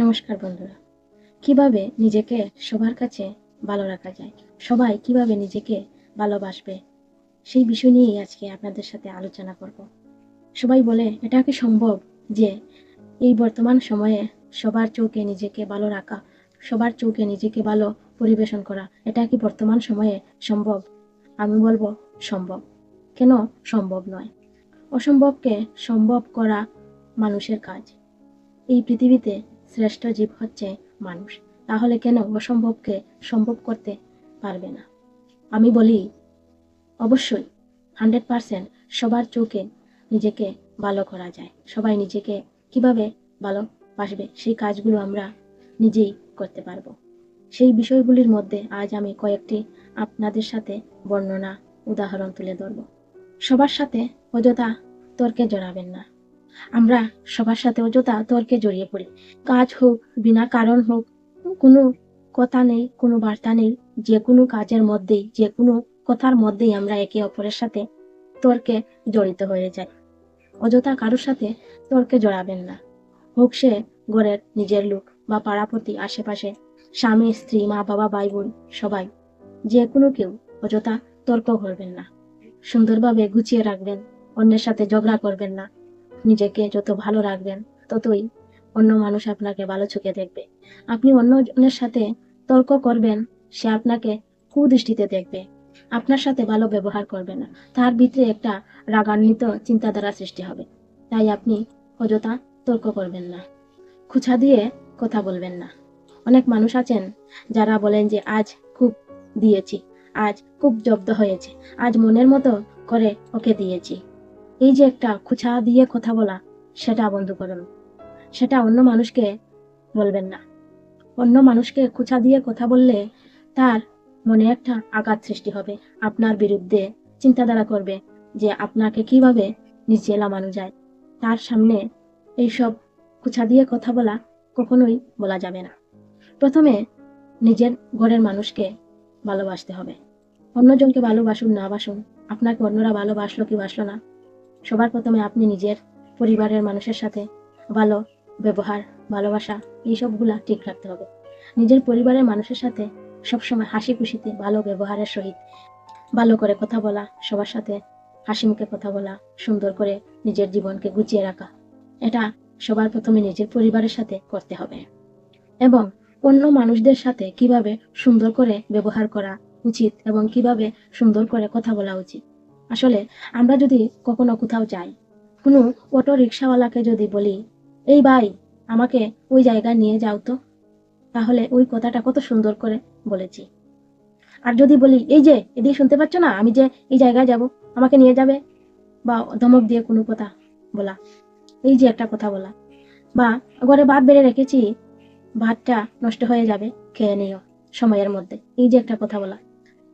নমস্কার বন্ধুরা। কীভাবে নিজেকে সবার কাছে ভালো রাখা যায়? সবাই কীভাবে নিজেকে ভালোবাসবে? সেই বিষয় নিয়েই আজকে আপনাদের সাথে আলোচনা করব। সবাই বলে, এটা কি সম্ভব যে এই বর্তমান সময়ে সবার চোখে নিজেকে ভালো রাখা, সবার চোখে নিজেকে ভালো পরিবেশন করা, এটা কি বর্তমান সময়ে সম্ভব? আমি বলব, সম্ভব। কেন সম্ভব নয়? অসম্ভবকে সম্ভব করা মানুষের কাজ। এই পৃথিবীতে শ্রেষ্ঠ জীব হচ্ছে মানুষ। তাহলে কেন অসম্ভবকে সম্ভব করতে পারবে না? আমি বলি, অবশ্যই, হান্ড্রেড পারসেন্ট সবার চোখে নিজেকে ভালো করা যায়। সবাই নিজেকে কীভাবে ভালোবাসবে সেই কাজগুলো আমরা নিজেই করতে পারব। সেই বিষয়গুলির মধ্যে আজ আমি কয়েকটি আপনাদের সাথে বর্ণনা, উদাহরণ তুলে ধরব। সবার সাথে অযথা তর্কে জড়াবেন না। আমরা সবার সাথে অযথা তর্কে জড়িয়ে পড়ি। কাজ হোক, বিনা কারণ হোক, কোনো কথা নেই, কোনো বার্তা নেই, যে কোনো কাজের মধ্যেই, যে কোনো কথার মধ্যেই আমরা একে অপরের সাথে তর্কে জড়িত হয়ে যাই। অযথা কারোর সাথে তর্কে জড়াবেন না। হোক সে ঘরের নিজের লোক বা পাড়াপতি, আশেপাশে স্বামী, স্ত্রী, মা, বাবা ভাই বোন সবাই, যে কোনো কেউ অযথা তর্ক করবেন না। সুন্দরভাবে গুছিয়ে রাখবেন, অন্যের সাথে ঝগড়া করবেন না। নিজেকে যত ভালো রাখবেন, ততই অন্য মানুষ আপনাকে ভালো চোখে দেখবে। আপনি অন্যজনের সাথে তর্ক করবেন, সে আপনাকে কুদৃষ্টিতে দেখবে। আপনার সাথে ভালো ব্যবহার করবে না। তার ভিতরে একটা রাগান্বিত চিন্তাধারা সৃষ্টি হবে। তাই আপনি অযথা তর্ক করবেন না। খুচা দিয়ে কথা বলবেন না। অনেক মানুষ আছেন যারা বলেন যে, আজ খুব দিয়েছি, আজ খুব জব্দ হয়েছে, আজ মনের মতো করে ওকে দিয়েছি। এই যে একটা খুচা দিয়ে কথা বলা, সেটা বন্ধ করুন। সেটা অন্য মানুষকে বলবেন না। অন্য মানুষকে খুচা দিয়ে কথা বললে তার মনে একটা আঘাত সৃষ্টি হবে। আপনার বিরুদ্ধে চিন্তাধারা করবে যে আপনাকে কীভাবে নিচে নামানো যায়। তার সামনে এইসব খুচা দিয়ে কথা বলা কখনোই বলা যাবে না। প্রথমে নিজের ঘরের মানুষকে ভালোবাসতে হবে। অন্যজনকে ভালোবাসুন, না বাসুন। আপনাকে অন্যরা ভালোবাসলো কি বাসলো না। সবার প্রথমে আপনি নিজের পরিবারের মানুষের সাথে ভালো ব্যবহার, ভালোবাসা, এইসবগুলা ঠিক রাখতে হবে। নিজের পরিবারের মানুষের সাথে সবসময় হাসি খুশিতে ভালো ব্যবহারের সহিত, ভালো করে কথা বলা, সবার সাথে হাসি মুখে কথা বলা, সুন্দর করে নিজের জীবনকে গুছিয়ে রাখা, এটা সবার প্রথমে নিজের পরিবারের সাথে করতে হবে। এবং অন্য মানুষদের সাথে কীভাবে সুন্দর করে ব্যবহার করা উচিত এবং কীভাবে সুন্দর করে কথা বলা উচিত আসলে আমরা যদি কখনো কোথাও যাই, কোনো অটো রিক্সাওয়ালাকে যদি বলি, এই ভাই, আমাকে ওই জায়গায় নিয়ে যাও তো। তাহলে ওই কথাটা কত সুন্দর করে বলেছি। আর যদি বলি, এই যে, এদিকে শুনতে পাচ্ছ না, আমি যে এই জায়গায় যাব, আমাকে নিয়ে যাবে? বা ধমক দিয়ে কোনো কথা বলা, এই যে একটা কথা বলা, বা ঘরে ভাত বেড়ে রেখেছি, ভাতটা নষ্ট হয়ে যাবে, খেয়ে নিও সময়ের মধ্যে, এই যে একটা কথা বলা,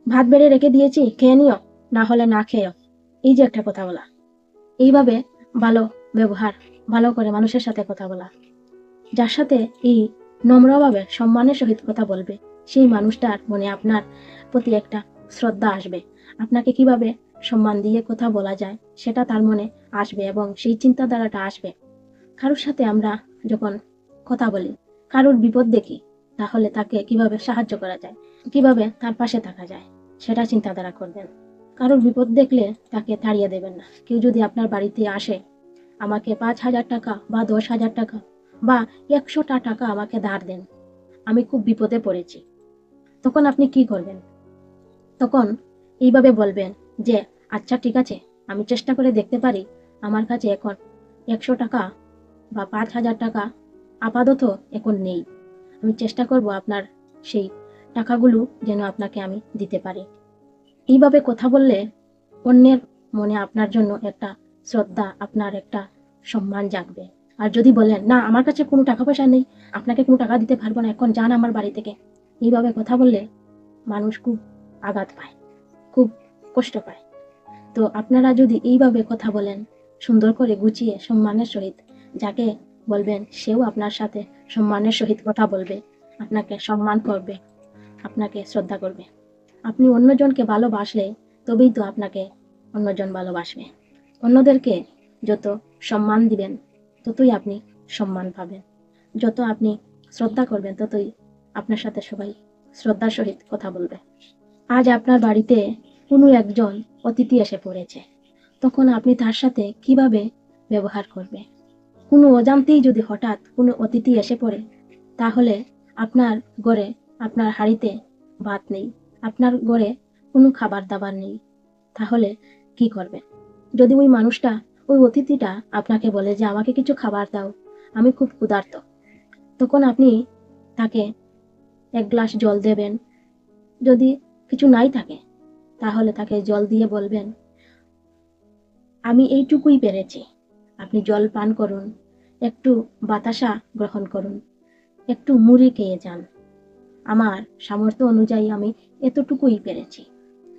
ভাত বেড়ে রেখে দিয়েছি, খেয়ে নিও না হলে না খেয়েও। এই যে একটা কথা বলা। এইভাবে ভালো ব্যবহার, ভালো করে মানুষের সাথে কথা বলা। যার সাথে এই নম্রভাবে সম্মানের সহিত কথা বলবে, সেই মানুষটার মনে আপনার প্রতি একটা শ্রদ্ধা আসবে। আপনাকে কীভাবে সম্মান দিয়ে কথা বলা যায়, সেটা তার মনে আসবে এবং সেই চিন্তাধারাটা আসবে। কারোর সাথে আমরা যখন কথা বলি, কারোর বিপদ দেখি, তাহলে তাকে কীভাবে সাহায্য করা যায়, কীভাবে তার পাশে থাকা যায়, সেটা চিন্তাধারা করবেন। কারোর বিপদ দেখলে তাকে তাড়িয়ে দেবেন না। কেউ যদি আপনার বাড়িতে আসে, আমাকে পাঁচ হাজার টাকা বা দশ হাজার টাকা বা একশোটা টাকা আমাকে ধার দেন। আমি খুব বিপদে পড়েছি। তখন আপনি কি করবেন? তখন এইভাবে বলবেন যে আচ্ছা ঠিক আছে, আমি চেষ্টা করে দেখতে পারি, আমার কাছে এখন একশো টাকা বা পাঁচ হাজার টাকা আপাতত এখন নেই। আমি চেষ্টা করব আপনার সেই টাকাগুলো যেন আপনাকে আমি দিতে পারি। এইভাবে কথা বললে অন্যের মনে আপনার জন্য একটা শ্রদ্ধা, আপনার একটা সম্মান জাগবে। আর যদি বলেন, না, আমার কাছে কোনো টাকা পয়সা নেই, আপনাকে কোনো টাকা দিতে পারব না, এখন যান আমার বাড়ি থেকে। এইভাবে কথা বললে মানুষ খুব আঘাত পায়, খুব কষ্ট পায়। তো আপনারা যদি এইভাবে কথা বলেন, সুন্দর করে গুছিয়ে সম্মানের সহিত, যাকে বলবেন সেও আপনার সাথে সম্মানের সহিত কথা বলবে, আপনাকে সম্মান করবে, আপনাকে শ্রদ্ধা করবে। আপনি অন্যজনকে ভালোবাসলে তবেই তো আপনাকে অন্যজন ভালোবাসবে। অন্যদেরকে যত সম্মান দিবেন, ততই আপনি সম্মান পাবেন। যত আপনি শ্রদ্ধা করবেন, ততই আপনার সাথে সবাই শ্রদ্ধার সহিত কথা বলবে। আজ আপনার বাড়িতে কোনো একজন অতিথি এসে পড়েছে। তখন আপনি তার সাথে কীভাবে ব্যবহার করবে? কোনো অজান্তেই যদি হঠাৎ কোনো অতিথি এসে পড়ে, তাহলে আপনার ঘরে আপনার হাড়িতে ভাত নেই। আপনার ঘরে কোনো খাবার দাবার নেই, তাহলে কি করবেন? যদি ওই মানুষটা, ওই অতিথিটা আপনাকে বলে যে, আমাকে কিছু খাবার দাও, আমি খুব ক্ষুধার্ত। তখন আপনি তাকে এক গ্লাস জল দেবেন। যদি কিছু নাই থাকে, তাহলে তাকে জল দিয়ে বলবেন, আমি এইটুকুই পেরেছি। আপনি জল পান করুন, একটু বাতাসা গ্রহণ করুন, একটু মুড়ি খেয়ে যান। আমার সামর্থ্য অনুযায়ী আমি এতটুকুই পেরেছি।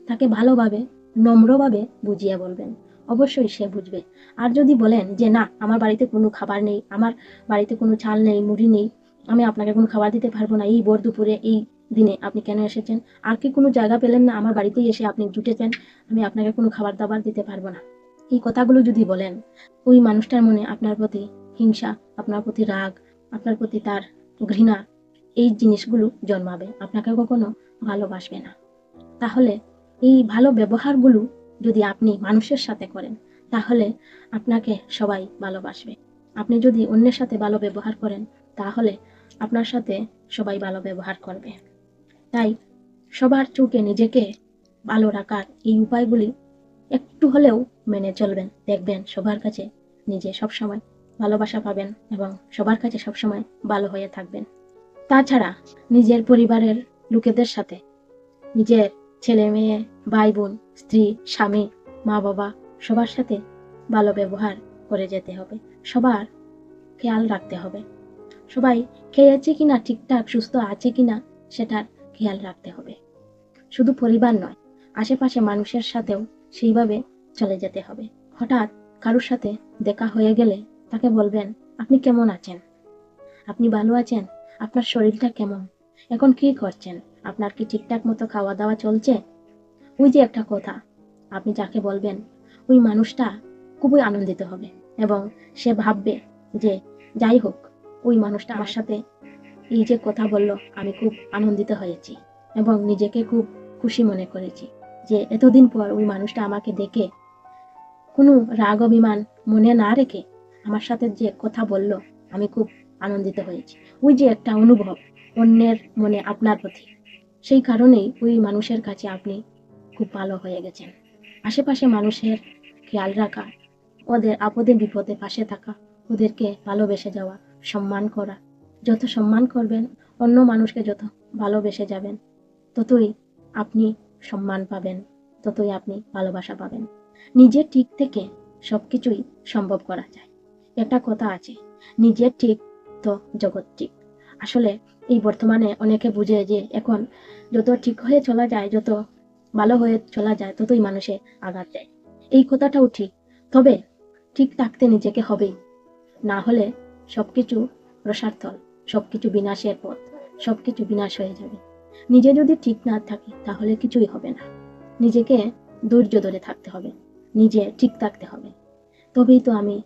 তাকে ভালোভাবে, নম্রভাবে বুঝিয়ে বলবেন। অবশ্যই সে বুঝবে। আর যদি বলেন যে, না, আমার বাড়িতে কোনো খাবার নেই, আমার বাড়িতে কোনো চাল নেই, মুড়ি নেই, আমি আপনাকে কোনো খাবার দিতে পারব না, এই ভোর দুপুরে, এই দিনে আপনি কেন এসেছেন? আর কি কোনো জায়গা পেলেন না? আমার বাড়িতেই এসে আপনি জুটেছেন, আমি আপনাকে কোনো খাবার দাবার দিতে পারব না। এই কথাগুলো যদি বলেন, ওই মানুষটার মনে আপনার প্রতি হিংসা, আপনার প্রতি রাগ, আপনার প্রতি তার ঘৃণা এই জিনিসগুলো জন্মাবে। আপনাকে কখনো ভালোবাসবে না। তাহলে এই ভালো ব্যবহারগুলো যদি আপনি মানুষের সাথে করেন, তাহলে আপনাকে সবাই ভালোবাসবে। আপনি যদি অন্যের সাথে ভালো ব্যবহার করেন, তাহলে আপনার সাথে সবাই ভালো ব্যবহার করবে। তাই সবার চোখে নিজেকে ভালো রাখার এই উপায়গুলি একটু হলেও মেনে চলবেন। দেখবেন সবার কাছে নিজে সবসময় ভালোবাসা পাবেন এবং সবার কাছে সবসময় ভালো হয়ে থাকবেন। তাছাড়া নিজের পরিবারের লোকেদের সাথে। নিজের ছেলে মেয়ে, ভাই বোন, স্ত্রী, স্বামী, মা বাবা, সবার সাথে ভালো ব্যবহার করে যেতে হবে। সবার খেয়াল রাখতে হবে। সবাই খেয়েছে কিনা, ঠিকঠাক, সুস্থ আছে কিনা, সেটার খেয়াল রাখতে হবে। শুধু পরিবার নয়, আশেপাশে মানুষের সাথেও সেইভাবে চলে যেতে হবে। হঠাৎ কারোর সাথে দেখা হয়ে গেলে তাকে বলবেন, আপনি কেমন আছেন? আপনি ভালো আছেন? আপনার শরীরটা কেমন? এখন কি করছেন? আপনার কি ঠিকঠাক মতো খাওয়া দাওয়া চলছে? ওই যে একটা কথা, আপনি যাকে বলবেন, ওই মানুষটা খুবই আনন্দিত হবে এবং সে ভাববে যে, যাই হোক, ওই মানুষটা আমার সাথে এই যে কথা বলল, আমি খুব আনন্দিত হয়েছি এবং নিজেকে খুব খুশি মনে করেছি যে, এতদিন পর ওই মানুষটা আমাকে দেখে কোনো রাগ অভিমান মনে না রেখে আমার সাথে যে কথা বলল, আমি খুব আনন্দিত হয়েছি। ওই যে একটা অনুভব অন্যের মনে আপনার প্রতি, সেই কারণেই ওই মানুষের কাছে আপনি খুব ভালো হয়ে গেছেন। আশেপাশে মানুষের খেয়াল রাখা, ওদের আপদে বিপদে পাশে থাকা, ওদেরকে ভালোবেসে যাওয়া, সম্মান করা। যত সম্মান করবেন, অন্য মানুষকে যত ভালোবেসে যাবেন, ততই আপনি সম্মান পাবেন, ততই আপনি ভালোবাসা পাবেন। নিজের ঠিক থেকে সবকিছুই সম্ভব করা যায়। একটা কথা আছে নিজের ঠিক তো জগৎ ঠিক আসলে এই বর্তমানে অনেকে বুঝে যে এখন যত ঠিক হয়ে চলা যায়, যত ভালো হয়ে চলা যায়, ততই মানুষে আঘাত দেয়। এই কথাটাও ঠিক। তবে ঠিক থাকতে নিজেকে হবেই। না হলে সবকিছু রসার্থল সবকিছু বিনাশের পথ, সবকিছু বিনাশ হয়ে যাবে। নিজে যদি ঠিক না থাকে, তাহলে কিছুই হবে না। নিজেকে ধৈর্য ধরে থাকতে হবে। নিজে ঠিক থাকতে হবে। তবেই তো আমি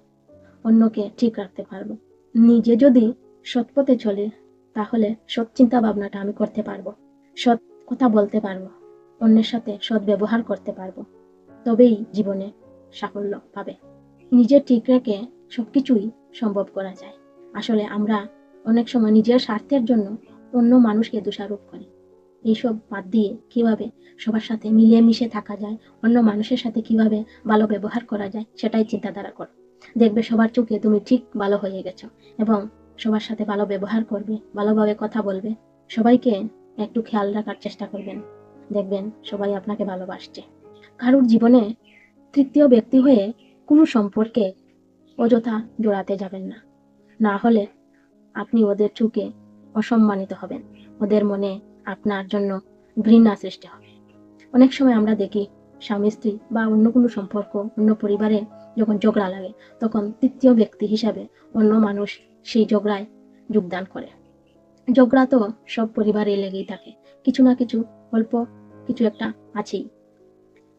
অন্যকে ঠিক রাখতে পারব। নিজে যদি সৎ পথে চলে, তাহলে সৎ চিন্তা ভাবনাটা আমি করতে পারব। সৎ কথা বলতে পারব, অন্যের সাথে সৎ ব্যবহার করতে পারব। তবেই জীবনে সাফল্য পাবে। নিজে ঠিক রেখে সবকিছুই সম্ভব করা যায়। আসলে আমরা অনেক সময় নিজের স্বার্থের জন্য অন্য মানুষকে দোষারোপ করি। এইসব বাদ দিয়ে কীভাবে সবার সাথে মিলিয়ে মিশে থাকা যায়, অন্য মানুষের সাথে কীভাবে ভালো ব্যবহার করা যায়, সেটাই চিন্তাধারা করো। দেখবে সবার চোখে তুমি ঠিক ভালো হয়ে গেছো এবং সবার সাথে ভালো ব্যবহার করবে, ভালোভাবে কথা বলবে। সবাইকে একটু খেয়াল রাখার চেষ্টা করবেন। দেখবেন সবাই আপনাকে ভালোবাসছে। কারোর জীবনে তৃতীয় ব্যক্তি হয়ে কোনো সম্পর্কে অযথা জোড়াতে যাবেন না। না হলে আপনি ওদের চোখে অসম্মানিত হবেন। ওদের মনে আপনার জন্য ঘৃণা সৃষ্টি হবে। অনেক সময় আমরা দেখি স্বামী স্ত্রী বা অন্য কোনো সম্পর্ক, অন্য পরিবারে যখন ঝগড়া লাগে, তখন তৃতীয় ব্যক্তি হিসাবে অন্য মানুষ সেই ঝগড়ায় যোগদান করে। ঝগড়া তো সব পরিবারে লেগেই থাকে। কিছু না কিছু অল্প কিছু একটা আছেই।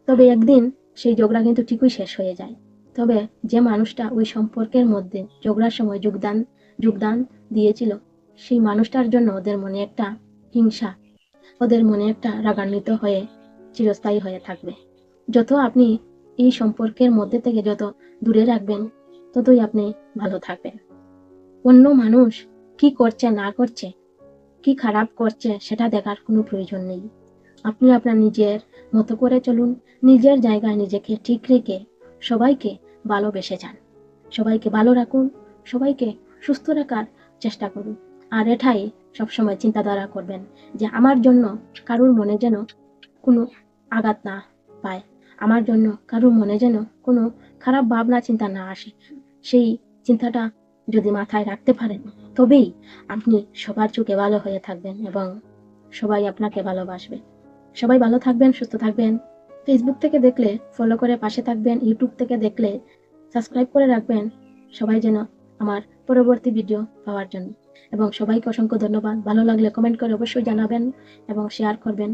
তবে একদিন সেই ঝগড়া কিন্তু ঠিকই শেষ হয়ে যায়। তবে যে মানুষটা ওই সম্পর্কের মধ্যে ঝগড়ার সময় যোগদান যোগদান দিয়েছিল, সেই মানুষটার জন্য ওদের মনে একটা হিংসা, ওদের মনে একটা রাগান্বিত হয়ে চিরস্থায়ী হয়ে থাকবে। যত আপনি এই সম্পর্কের মধ্যে থেকে যত দূরে রাখবেন, ততই আপনি ভালো থাকবেন। অন্য মানুষ কি করছে, না করছে, কি খারাপ করছে, সেটা দেখার কোনো প্রয়োজন নেই। আপনি আপনার নিজের মতো করে চলুন, নিজের জায়গায় নিজেকে ঠিক রেখে সবাইকে ভালোবেসে যান। সবাইকে ভালো রাখুন, সবাইকে সুস্থ রাখার চেষ্টা করুন। আর এটাই সবসময় চিন্তাধারা করবেন যে আমার জন্য কারুর মনে যেন কোনো আঘাত না পায়। আমার জন্য কারুর মনে যেন কোনো খারাপ ভাবনা, চিন্তা না আসে। সেই চিন্তাটা যদি মাথায় রাখতে পারেন, তবেই আপনি সবার চোখে ভালো হয়ে থাকবেন এবং সবাই আপনাকে ভালোবাসবে। সবাই ভালো থাকবেন, সুস্থ থাকবেন। ফেসবুক থেকে দেখলে ফলো করে পাশে থাকবেন। ইউটিউব থেকে দেখলে সাবস্ক্রাইব করে রাখবেন। সবাই যেন আমার পরবর্তী ভিডিও পাওয়ার জন্য। এবং সবাইকে অসংখ্য ধন্যবাদ। ভালো লাগলে কমেন্ট করে অবশ্যই জানাবেন এবং শেয়ার করবেন।